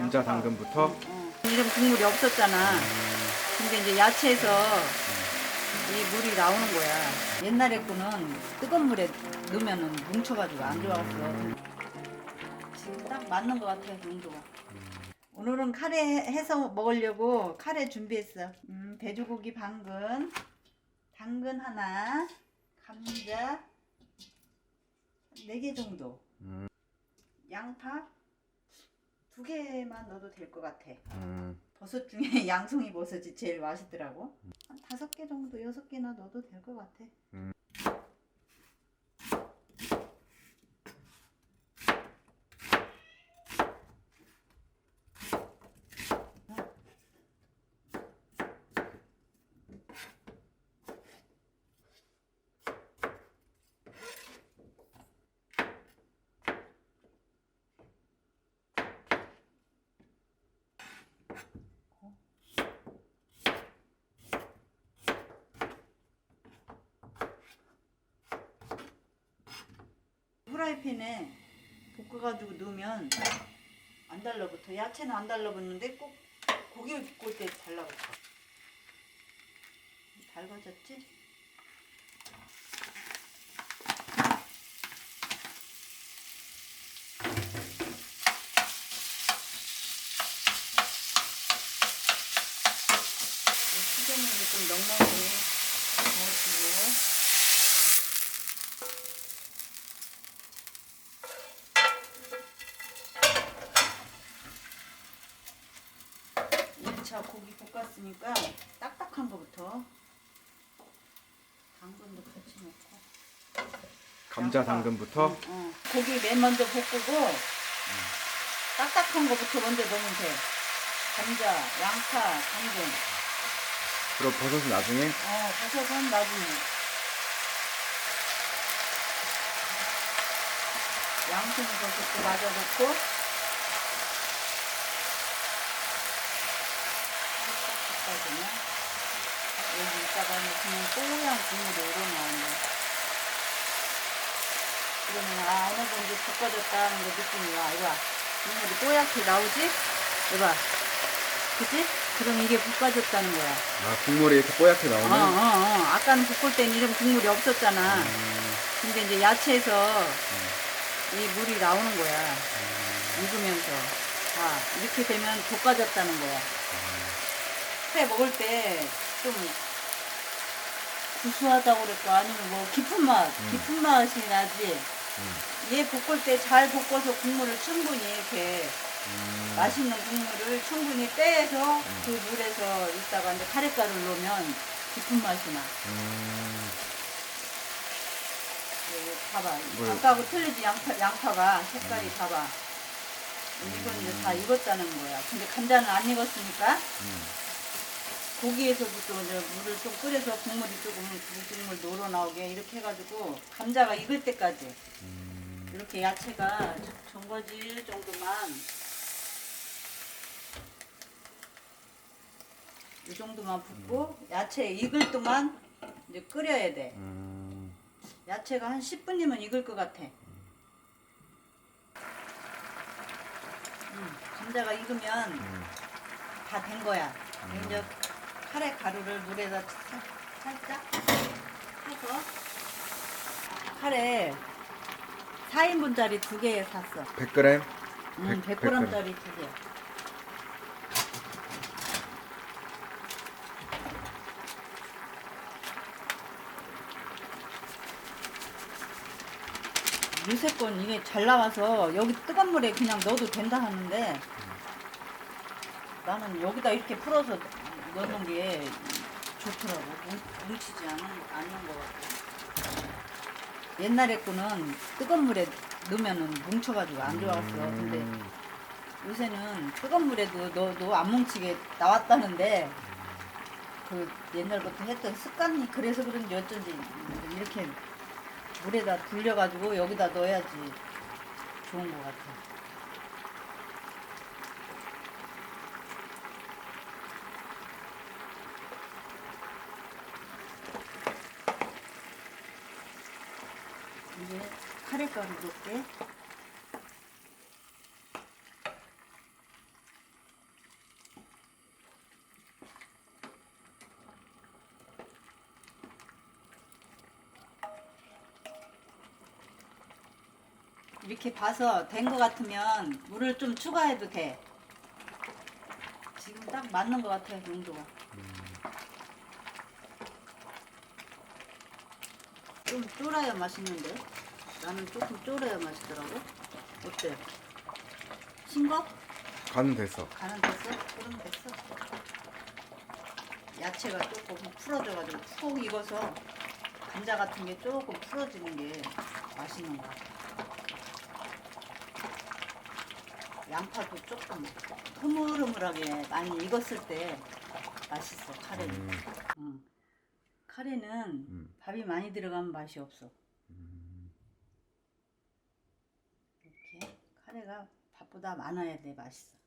감자 당근부터 어. 이런 국물이 없었잖아. 근데 이제 야채에서 이 물이 나오는 거야. 옛날에 거는 뜨거운 물에 넣으면은 뭉쳐가지고 안 좋았어. 지금 딱 맞는 것 같아, 농도가. 오늘은 카레 해서 먹으려고 카레 준비했어. 음, 돼지고기 반근, 당근 하나, 감자 네 개 정도. 음. 양파 두 개만 넣어도 될 것 같아. 음, 버섯 중에 양송이 버섯이 제일 맛있더라고. 한 다섯 개 정도, 여섯 개나 넣어도 될 것 같아. 음. 후라이팬에 볶아가지고 넣으면 안 달라붙어. 야채는 안 달라붙는데 꼭 고기를 볶을 때 달라붙어. 달궈졌지? 수제물을 좀 넉넉히 넣어주고 이차 고기 볶았으니까 딱딱한 거부터 당근도 같이 넣고. 감자 당근부터? 어, 어. 고기 맨 먼저 볶고 딱딱한 거부터 먼저 넣으면 돼. 감자, 양파, 당근. 그리고 버섯은 나중에? 어, 버섯은 나중에. 양송이 버섯도 마저 넣고 살짝 볶아주면 여기 있다가 그냥 뽀얀 국물이 우러나오는 그러면 아 어느 정도 볶아졌다는 거 느낌이 와 이거 봐. 국물이 뽀얗게 나오지? 이거 봐. 그치? 그럼 이게 볶아졌다는 거야 아, 국물이 이렇게 뽀얗게 어, 어, 나오면 어. 아까는 볶을 땐 이런 국물이 없었잖아. 음, 근데 이제 야채에서 이 물이 나오는 거야. 음. 익으면서. 아, 이렇게 되면 볶아졌다는 거야. 회 먹을 때좀 구수하다고 그럴까? 아니면 뭐 깊은 맛, 음. 깊은 맛이 나지. 음, 얘 볶을 때 잘 볶아서 국물을 충분히 이렇게 음. 맛있는 국물을 충분히 빼서 음. 그 물에서 있다가 이제 카레가루를 넣으면 깊은 맛이 나. 음, 네, 봐봐. 뭘- 아까하고 틀리지 양파, 양파가 색깔이 봐봐. 이건 이제 다 익었다는 거야. 근데 감자는 안 익었으니까 음. 고기에서부터 이제 물을 좀 끓여서 국물이 조금 국물 놀어 나오게 이렇게 해가지고 감자가 익을 때까지 음. 이렇게 야채가 전거질 정도만 이 정도만 붓고 야채 익을 동안 이제 끓여야 돼. 음. 야채가 한 10분이면 익을 것 같아. 음, 감자가 익으면 음. 다된 거야. 이제 카레 가루를 물에다 사- 살짝 해서 카레 4인분짜리 두 개 샀어. 100g? 음, 100 100g짜리 두 개. 요새 건 이게 잘 나와서 여기 뜨거운 물에 그냥 넣어도 된다 하는데 나는 여기다 이렇게 풀어서 넣는 게 좋더라고. 뭉- 뭉치지 않은, 않는 것 같고. 옛날에 거는 뜨거운 물에 넣으면은 뭉쳐가지고 안 좋았어. 근데 음. 요새는 뜨거운 물에도 넣어도 안 뭉치게 나왔다는데 그 옛날부터 했던 습관이 그래서 그런지 어쩐지 이렇게 물에다 불려가지고 여기다 넣어야지 좋은 것 같아. 이제 카레가루 넣을게. 이렇게 봐서 된 것 같으면 물을 좀 추가해도 돼. 지금 딱 맞는 것 같아요, 용도가. 음. 좀 쫄아야 맛있는데 나는 조금 쫄아야 맛있더라고. 어때? 싱거? 간은 됐어. 간은 됐어? 그럼 됐어. 야채가 조금 풀어져가지고 푹 익어서 감자 같은 게 조금 풀어지는 게 맛있는 것 같아. 양파도 조금 흐물흐물하게 많이 익었을 때 맛있어 카레는. 음. 응. 카레는 음. 밥이 많이 들어가면 맛이 없어. 음. 이렇게 카레가 밥보다 많아야 돼 맛있어.